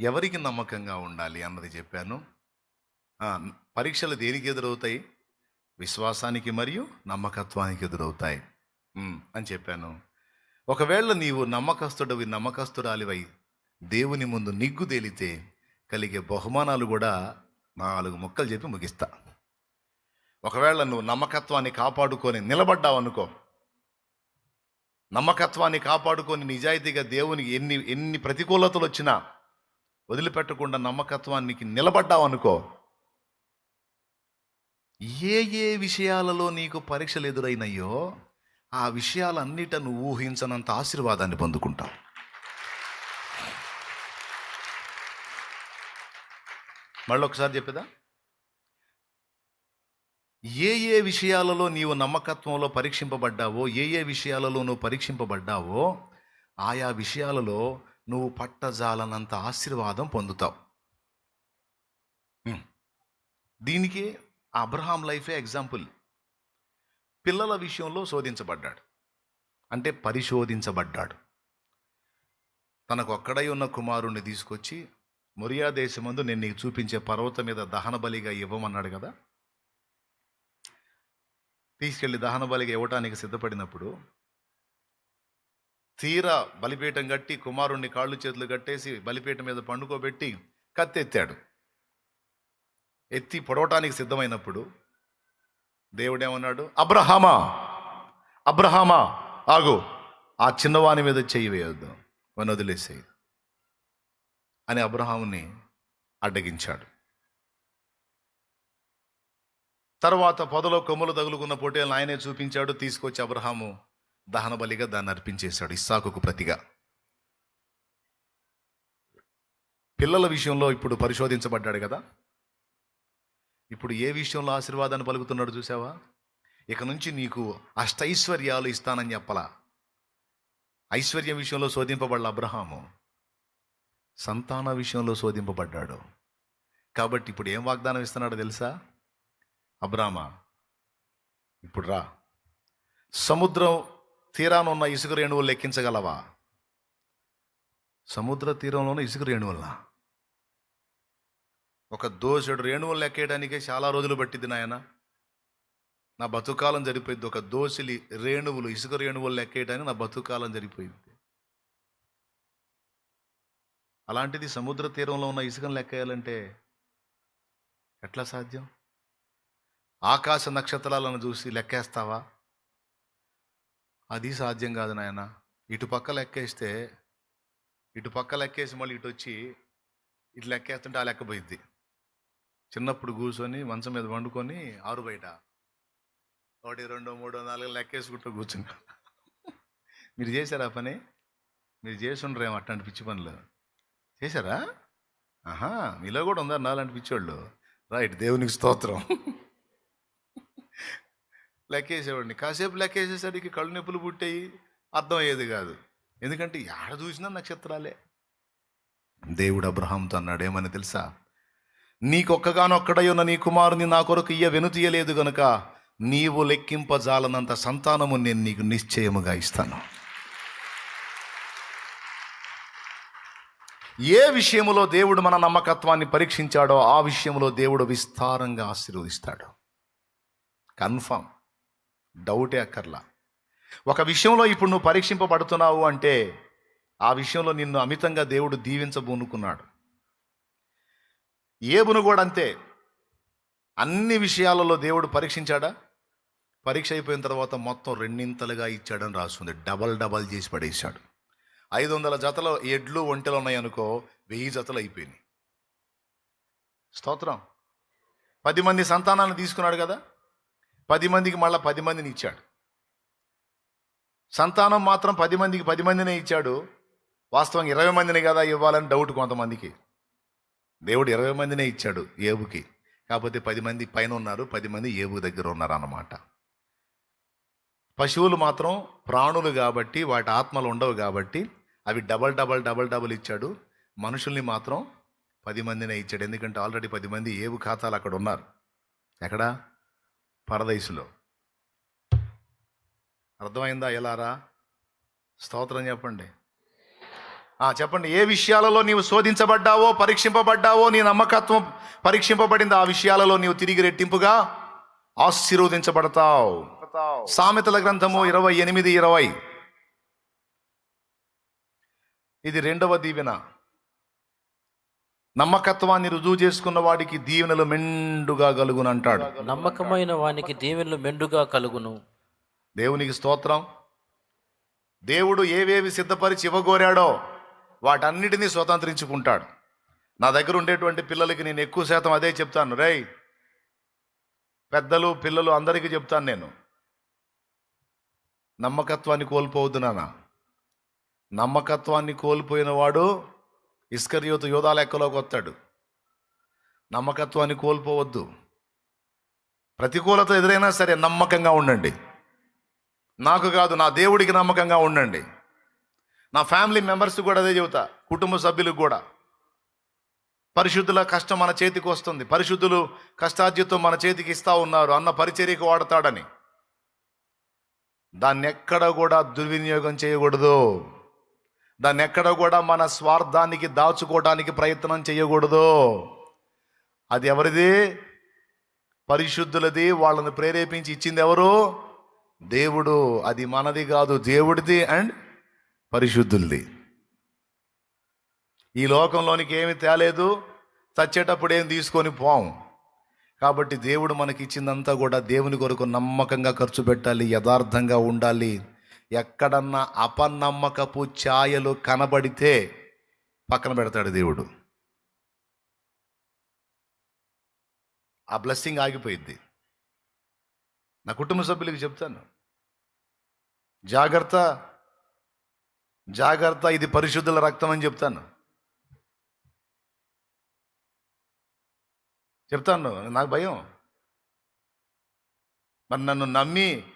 ఎవరికి నమ్మకంగా ఉండాలి అన్నది చెప్పాను. పరీక్షలు దేనికి ఎదురవుతాయి? విశ్వాసానికి మరియు నమ్మకత్వానికి ఎదురవుతాయి. అని చెప్పాను. ఒకవేళ నీవు నమ్మకస్తుడవి నమ్మకస్తురాలివై దేవుని ముందు నిగ్గు తేలితే కలిగే బహుమానాలు కూడా నాలుగు మొక్కలు చెప్పి ముగిస్తా. ఒకవేళ నువ్వు నమ్మకత్వాన్ని కాపాడుకొని నిలబడ్డావు అనుకో నమ్మకత్వాన్ని కాపాడుకొని నిజాయితీగా దేవునికి ఎన్ని ఎన్ని ప్రతికూలతలు వచ్చినా వదిలిపెట్టకుండా నమ్మకత్వానికి నిలబడ్డావు అనుకో ఏ ఏ విషయాలలో నీకు పరీక్షలు ఎదురైనాయో ఆ విషయాలన్నిటను ఊహించనంత ఆశీర్వాదాన్ని పొందుకుంటావు. మళ్ళీ ఒకసారి చెప్పేదా? ఏ ఏ విషయాలలో నీవు నమ్మకత్వంలో పరీక్షింపబడ్డావో ఏ ఏ విషయాలలో నువ్వు పరీక్షింపబడ్డావో ఆయా విషయాలలో నువ్వు పట్టజాలనంత ఆశీర్వాదం పొందుతావు. దీనికే దీనికి అబ్రహాం లైఫే ఎగ్జాంపుల్. పిల్లల విషయంలో శోధించబడ్డాడు. అంటే పరిశోధించబడ్డాడు. తనకు ఒక్కడై ఉన్న కుమారుణ్ణి తీసుకొచ్చి మొరియా దేశమందు నేను నీకు చూపించే పర్వతం మీద దహన బలిగా ఇవ్వమన్నాడు కదా? తీసుకెళ్ళి దహన బలిగా ఇవ్వటానికి సిద్ధపడినప్పుడు తీరా బలిపీఠం కట్టి కుమారుణ్ణి కాళ్ళు చేతులు కట్టేసి బలిపీఠం మీద పండుకోబెట్టి కత్తెత్తాడు. ఎత్తి పొడవటానికి సిద్ధమైనప్పుడు దేవుడేమన్నాడు? అబ్రహామా! అబ్రహామా! ఆగు! ఆ చిన్నవాని మీద చెయ్యి వేయొద్దు. వని వదిలేసేయి అని అబ్రహాముని అడ్డగించాడు. తర్వాత పొదలో కొమ్ములు తగులుకున్న పోటీలను ఆయనే చూపించాడు తీసుకొచ్చి అబ్రహాము దహనబలిగా దాన్ని అర్పించేశాడు ఇస్సాకుకు ప్రతిగా. పిల్లల విషయంలో ఇప్పుడు పరిశోధించబడ్డాడు కదా? ఇప్పుడు ఏ విషయంలో ఆశీర్వాదాన్ని పలుకుతున్నాడు చూసావా ఇక నుంచి నీకు అష్టైశ్వర్యాలు ఇస్తానని చెప్పలా? ఐశ్వర్యం విషయంలో శోధింపబడ్డ అబ్రహాము. సంతాన విషయంలో శోధింపబడ్డాడు. కాబట్టి ఇప్పుడు ఏం వాగ్దానం ఇస్తున్నాడో తెలుసా? అబ్రామా ఇప్పుడు రా. సముద్రం తీరానున్న ఇసుక రేణువులు లెక్కించగలవా? సముద్ర తీరంలోని ఇసుక రేణువులా ఒక దోషుడు రేణువులు లెక్కేయడానికే చాలా రోజులు పట్టింది నాయన. నా బతుకాలం జరిపోయింది ఒక దోసిలి రేణువులు ఇసుక రేణువులు లెక్కేయడానికి నా బతుకాలం జరిపోయింది అలాంటిది సముద్ర తీరంలో ఉన్న ఇసుకను లెక్కేయాలంటే ఎట్లా సాధ్యం? ఆకాశ నక్షత్రాలను చూసి లెక్కేస్తావా? అది సాధ్యం కాదు నాయన. ఇటు పక్క లెక్కేస్తే ఇటు పక్క లెక్కేసి మళ్ళీ ఇటు వచ్చి ఇటు లెక్కేస్తుంటే ఆ లెక్క పోయిద్ది. చిన్నప్పుడు కూర్చొని మంచం మీద వండుకొని ఆరు బయట. ఒకటి రెండు మూడు నాలుగు లెక్కేసుకుంటూ కూర్చున్నా. మీరు చేశారా ఆ పని? మీరు చేసి అట్లాంటి పిచ్చి పనులు. చేశారా? ఆహా మీలో కూడా ఉందా నాలాంటి పిచ్చోళ్ళు? రైట్ దేవునికి స్తోత్రం. లెక్కేసేవాడిని. కాసేపు లెక్కేసేసరికి కళ్ళు నొప్పులు పుట్టాయి అర్థమయ్యేది కాదు. ఎందుకంటే ఎక్కడ చూసినా నక్షత్రాలే. దేవుడు అబ్రహాంతో అన్నాడు ఏమని తెలుసా? నీకొక్కగానొక్కడై ఉన్న నీ కుమారుని నా కొరకు ఇయ్య వెనుతీయలేదు గనుక నీవు లెక్కింపజాలనంత సంతానము నేను నీకు నిశ్చయముగా ఇస్తాను. ఏ విషయములో దేవుడు మన నమ్మకత్వాన్ని పరీక్షించాడో ఆ విషయంలో దేవుడు విస్తారంగా ఆశీర్వదిస్తాడు. కన్ఫామ్. డౌటే అక్కర్లా. ఒక విషయంలో ఇప్పుడు నువ్వు పరీక్షింపబడుతున్నావు అంటే ఆ విషయంలో నిన్ను అమితంగా దేవుడు దీవించబూనుకున్నాడు. ఏబును కూడా అంతే. అన్ని విషయాలలో దేవుడు పరీక్షించాడా? పరీక్ష అయిపోయిన తర్వాత మొత్తం రెండింతలుగా ఇచ్చాడని రాస్తుంది డబల్ డబల్ చేసి పడేశాడు. ఐదు వందల జతలు ఎడ్లు ఒంటెలు ఉన్నాయనుకో వెయ్యి జతలు అయిపోయినాయి. స్తోత్రం. పది మంది సంతానాన్ని తీసుకున్నాడు కదా? పది మందికి మళ్ళీ పది మందిని ఇచ్చాడు. సంతానం మాత్రం పది మందికి పది మందినే ఇచ్చాడు. వాస్తవంగా ఇరవై మందిని కదా ఇవ్వాలని డౌట్ కొంతమందికి. దేవుడు ఇరవై మందినే ఇచ్చాడు ఏబుకి. కాకపోతే పది మంది పైన ఉన్నారు పది మంది ఏబు దగ్గర ఉన్నారు అన్నమాట పశువులు మాత్రం ప్రాణులు కాబట్టి వాటి ఆత్మలు ఉండవు కాబట్టి అవి డబల్ డబల్ డబల్ డబల్ ఇచ్చాడు. మనుషుల్ని మాత్రం పది మందినే ఇచ్చాడు. ఎందుకంటే ఆల్రెడీ పది మంది ఏవు ఖాతాలు అక్కడ ఉన్నారు. ఎక్కడా? పరదైసులో అర్థమైందా ఎలారా స్తోత్రం చెప్పండి. చెప్పండి. ఏ విషయాలలో నీవు శోధించబడ్డావో పరీక్షింపబడ్డావో నీ నమ్మకత్వం పరీక్షింపబడింది ఆ విషయాలలో నీవు తిరిగి రెట్టింపుగా ఆశీర్వదించబడతావు. సామెతల గ్రంథము ఇరవై ఎనిమిది ఇరవై. ఇది రెండవ దీవెన. నమ్మకత్వాన్ని రుజువు చేసుకున్న వాడికి దీవెనలు మెండుగా కలుగునంటాడు నమ్మకమైన వానికి దీవెనలు మెండుగా కలుగును. దేవునికి స్తోత్రం. దేవుడు ఏవేవి సిద్ధపరిచి ఇవ్వగోరాడో వాటన్నిటినీ స్వతంత్రించుకుంటాడు. నా దగ్గర ఉండేటువంటి పిల్లలకి నేను ఎక్కువ శాతం అదే చెప్తాను. రేయ్ పెద్దలు పిల్లలు అందరికీ చెప్తాను నేను. నమ్మకత్వాన్ని కోల్పోవద్దు నాన్న. నమ్మకత్వాన్ని కోల్పోయిన వాడు ఇస్కర్యోతు యోధా లెక్కలోకి వస్తాడు. నమ్మకత్వాన్ని కోల్పోవద్దు. ప్రతికూలత ఎదురైనా సరే నమ్మకంగా ఉండండి. నాకు కాదు నా దేవుడికి నమ్మకంగా ఉండండి. నా ఫ్యామిలీ మెంబర్స్ కూడా అదే చెబుతా కుటుంబ సభ్యులకు కూడా. పరిశుద్ధుల కష్టం మన చేతికి వస్తుంది. పరిశుద్ధులు కష్టార్జితం మన చేతికి ఇస్తా ఉన్నారు అన్న పరిచర్యకు వాడతాడని. దాన్ని ఎక్కడ కూడా దుర్వినియోగం చేయకూడదు. దాన్ని ఎక్కడ కూడా మన స్వార్థానికి దాచుకోవడానికి ప్రయత్నం చేయకూడదు. అది ఎవరిది? పరిశుద్ధులది వాళ్ళని ప్రేరేపించి ఇచ్చింది ఎవరు? దేవుడు. అది మనది కాదు దేవుడిది అండ్ పరిశుద్ధులది. ఈ లోకంలోనికి ఏమి తేలేదు చచ్చేటప్పుడు ఏం తీసుకొని పోం. కాబట్టి దేవుడు మనకి ఇచ్చిందంతా కూడా దేవుని కొరకు నమ్మకంగా ఖర్చు పెట్టాలి యథార్థంగా ఉండాలి. ఎక్కడన్నా అపనమ్మకపు ఛాయలు కనబడితే పక్కన పెడతాడు దేవుడు. ఆ బ్లెస్సింగ్ ఆగిపోయింది నా కుటుంబ సభ్యులకి చెప్తాను. జాగ్రత్త జాగ్రత్త ఇది పరిశుద్ధుల రక్తం అని చెప్తాను. చెప్తాను నాకు భయం. మరి నన్ను నమ్మి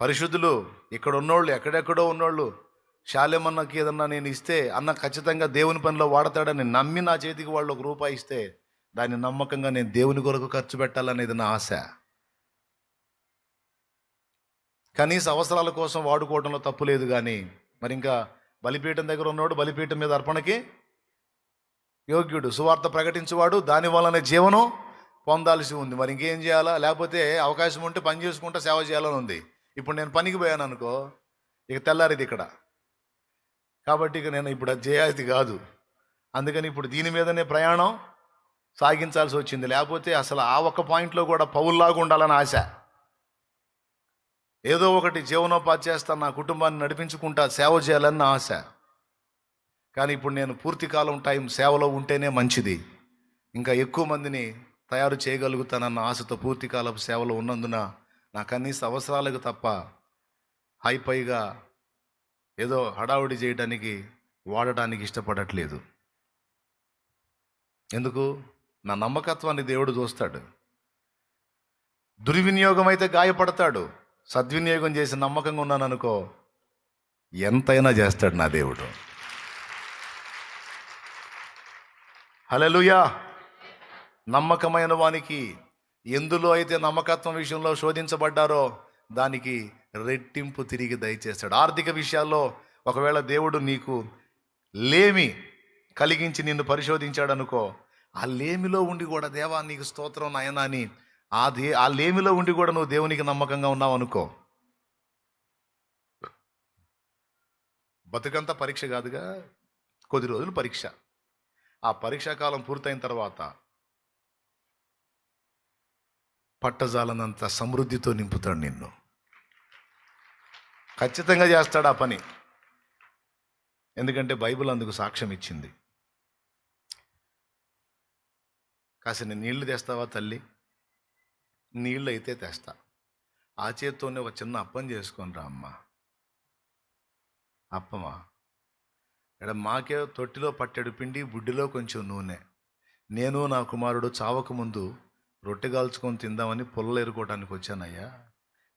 పరిశుద్ధులు ఇక్కడ ఉన్నోళ్ళు ఎక్కడెక్కడో ఉన్నోళ్ళు శాలేమన్నకి ఏదన్నా నేను ఇస్తే అన్న ఖచ్చితంగా దేవుని పనిలో వాడతాడని నమ్మి నా చేతికి వాళ్ళు ఒక రూపాయి ఇస్తే దాన్ని నమ్మకంగా నేను దేవుని కొరకు ఖర్చు పెట్టాలనేది నా ఆశ. కనీస అవసరాల కోసం వాడుకోవడంలో తప్పు లేదు కానీ మరి ఇంకా బలిపీఠం దగ్గర ఉన్నవాడు బలిపీఠం మీద అర్పణకి యోగ్యుడు సువార్త ప్రకటించేవాడు దాని వలన జీవనం పొందాల్సి ఉంది. మరి ఇంకేం చేయాలా? లేకపోతే అవకాశం ఉంటే పని చేసుకుంటూ సేవ చేయాలని ఉంది. ఇప్పుడు నేను పనికి పోయాను అనుకో ఇక తెల్లారిది ఇక్కడ. కాబట్టి ఇక నేను ఇప్పుడు అది చేయాల్సి కాదు. అందుకని ఇప్పుడు దీని మీదనే ప్రయాణం సాగించాల్సి వచ్చింది. లేకపోతే అసలు ఆ ఒక్క పాయింట్లో కూడా పౌల్లాగా ఉండాలని ఆశ. ఏదో ఒకటి జీవనోపాధి చేస్తా నా కుటుంబాన్ని నడిపించుకుంటా సేవ చేయాలని ఆశ. కానీ ఇప్పుడు నేను పూర్తి కాలం టైం సేవలో ఉంటేనే మంచిది. ఇంకా ఎక్కువ మందిని తయారు చేయగలుగుతానన్న ఆశతో పూర్తి కాలపు సేవలో ఉన్నందున నా కనీస అవసరాలకు తప్ప హైపైగా ఏదో హడావుడి చేయడానికి వాడటానికి ఇష్టపడట్లేదు. ఎందుకు? నా నమ్మకత్వాన్ని దేవుడు చూస్తాడు. దుర్వినియోగం అయితే గాయపడతాడు. సద్వినియోగం చేసి నమ్మకంగా ఉన్నాను అనుకో ఎంతైనా చేస్తాడు నా దేవుడు. హలలుయా నమ్మకమైన వానికి ఎందులో అయితే నమ్మకత్వం విషయంలో శోధించబడ్డారో దానికి రెట్టింపు తిరిగి దయచేస్తాడు. ఆర్థిక విషయాల్లో ఒకవేళ దేవుడు నీకు లేమి కలిగించి నిన్ను పరిశోధించాడు అనుకో ఆ లేమిలో ఉండి కూడా దేవా నీకు స్తోత్రం నాయనా అని ఆ దే ఆ లేమిలో ఉండి కూడా నువ్వు దేవునికి నమ్మకంగా ఉన్నావు అనుకో బతుకంతా పరీక్ష కాదుగా కొద్ది రోజులు పరీక్ష. ఆ పరీక్షా కాలం పూర్తయిన తర్వాత పట్టజాలనంత సమృద్ధితో నింపుతాడు నిన్ను. ఖచ్చితంగా చేస్తాడు ఆ పని. ఎందుకంటే బైబిల్ అందుకు సాక్ష్యం ఇచ్చింది. కాసిన నీళ్ళు తెస్తావా తల్లి? నీళ్ళు అయితే తెస్తా. ఆ చేత్తోనే ఒక చిన్న అప్పం చేసుకొని రా అమ్మ. అప్పమా? ఇక్కడ మాకే తొట్టిలో పట్టెడు పిండి బుడ్డిలో కొంచెం నూనె. నేను నా కుమారుడు చావక ముందు రొట్టె కాల్చుకొని తిందామని పొల్లలు ఎరుకోవడానికి వచ్చానయ్యా.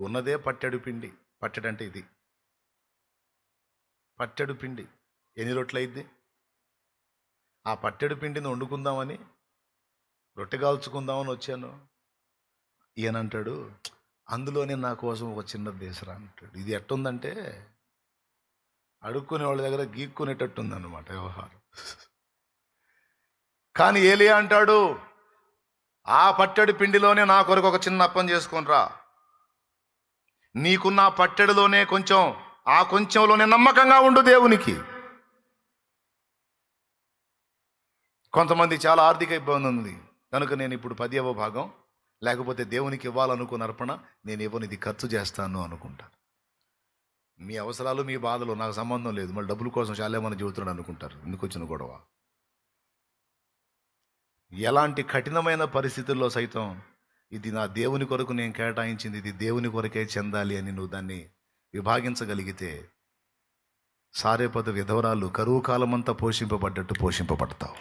ఉన్నదే పట్టెడు పిండి. పట్టెడంటే ఇది. పట్టెడు పిండి. ఎన్ని రొట్టెలు ఆ పట్టెడు పిండిని వండుకుందామని రొట్టె కాల్చుకుందామని వచ్చాను. ఈయనంటాడు అందులోనే నా కోసం ఒక చిన్న దేశరా అంటాడు. ఇది ఎట్టుందంటే అడుక్కునే వాళ్ళ దగ్గర గీక్కునేటట్టుందన్నమాట వ్యవహారం. కానీ ఏలియా అంటాడు ఆ పట్టెడు పిండిలోనే నా కొరకు ఒక చిన్న అప్పం చేసుకొనిరా. నీకున్న పట్టెడులోనే కొంచెం ఆ కొంచెంలోనే నమ్మకంగా ఉండు దేవునికి. కొంతమంది చాలా ఆర్థిక ఇబ్బంది ఉంది. కనుక నేను ఇప్పుడు పదివ భాగం. లేకపోతే దేవునికి ఇవ్వాలనుకున్న అర్పణ నేను ఇవ్వను ఇది ఖర్చు చేస్తాను అనుకుంటాను మీ అవసరాలు మీ బాధలు నాకు సంబంధం లేదు. మళ్ళీ డబ్బుల కోసం చాలేమని చెబుతున్నాడు అనుకుంటారు. ఎందుకు వచ్చిన గొడవ? ఎలాంటి కఠినమైన పరిస్థితుల్లో సైతం ఇది నా దేవుని కొరకు నేను కేటాయించింది ఇది దేవుని కొరకే చెందాలి అని నువ్వు దాన్ని విభాగించగలిగితే సారేపద విధవరాలు కరువు కాలమంతా పోషింపబడ్డట్టు పోషింపబడతావు.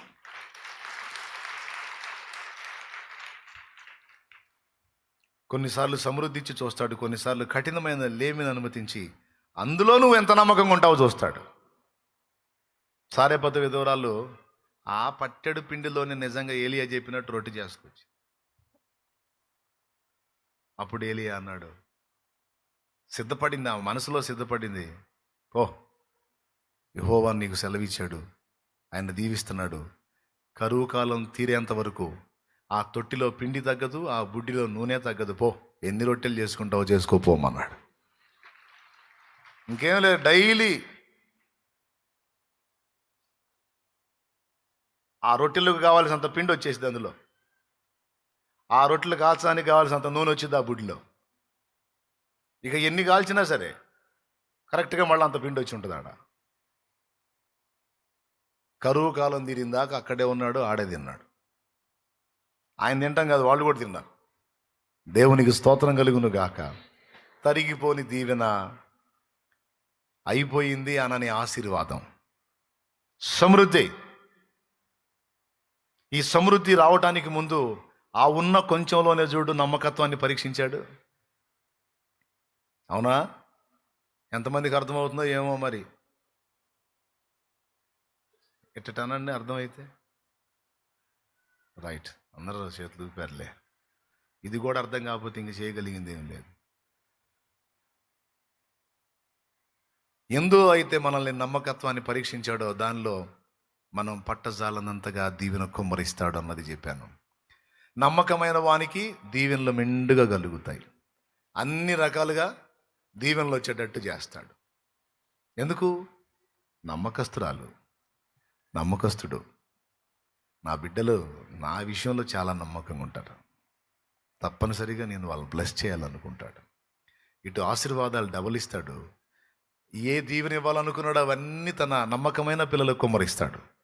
కొన్నిసార్లు సమృద్ధించి చూస్తాడు కొన్నిసార్లు కఠినమైన లేమిని అనుమతించి అందులో నువ్వు ఎంత నమ్మకంగా ఉంటావో చూస్తాడు. సారేపద విధవరాలు ఆ పట్టెడు పిండిలోనే నిజంగా ఏలియా చెప్పినట్టు రొట్టె చేసుకోవచ్చు అప్పుడు ఏలియా అన్నాడు సిద్ధపడింది ఆ మనసులో సిద్ధపడింది. ఓ యహోవా నీకు సెలవిచ్చాడు. ఆయన దీవిస్తున్నాడు. కరువు కాలం తీరేంత వరకు ఆ తొట్టిలో పిండి తగ్గదు ఆ బుడ్డిలో నూనె తగ్గదు. పో. ఎన్ని రొట్టెలు చేసుకుంటావో చేసుకోపోమన్నాడు ఇంకేం లేదు డైలీ ఆ రొట్టెలకు కావాల్సినంత పిండి వచ్చేసింది అందులో. ఆ రొట్టెలు కాల్చడానికి కావాల్సినంత నూనె వచ్చింది ఆ బుడ్డిలో ఇక ఎన్ని కాల్చినా సరే కరెక్ట్గా మళ్ళీ అంత పిండి వచ్చి ఉంటుంది ఆడ. కరువు కాలం తీరిందాక అక్కడే ఉన్నాడు ఆడే తిన్నాడు. ఆయన తింటాం కాదు వాళ్ళు కూడా తిన్నారు. దేవునికి స్తోత్రం కలుగును గాక. తరిగిపోని దీవెన అయిపోయింది అనని ఆశీర్వాదం. సమృద్ధి. ఈ సమృద్ధి రావటానికి ముందు ఆ ఉన్న కొంచెంలోనే చూడు నమ్మకత్వాన్ని పరీక్షించాడు. అవునా? ఎంతమందికి అర్థమవుతుందో ఏమో మరి. ఎట్టటానండి అర్థమైతే? రైట్. అందరూ చేతులు పెరలే ఇది కూడా అర్థం కాకపోతే ఇంక చేయగలిగింది ఏం లేదు. ఎందు అయితే మనల్ని నమ్మకత్వాన్ని పరీక్షించాడో దానిలో మనం పట్టజాలనంతగా దీవెన కుమ్మరిస్తాడు అన్నది చెప్పాను. నమ్మకమైన వానికి దీవెనలు మెండుగా కలుగుతాయి. అన్ని రకాలుగా దీవెనలు వచ్చేటట్టు చేస్తాడు. ఎందుకు? నమ్మకస్తురాలు. నమ్మకస్తుడు. నా బిడ్డలు నా విషయంలో చాలా నమ్మకంగా ఉంటారు. తప్పనిసరిగా నేను వాళ్ళని బ్లెస్ చేయాలనుకుంటాడు. ఇటు ఆశీర్వాదాలు డబల్ ఇస్తాడు. ఏ దీవెన ఇవ్వాలనుకున్నాడో అవన్నీ తన నమ్మకమైన పిల్లలకు కుమ్మరిస్తాడు.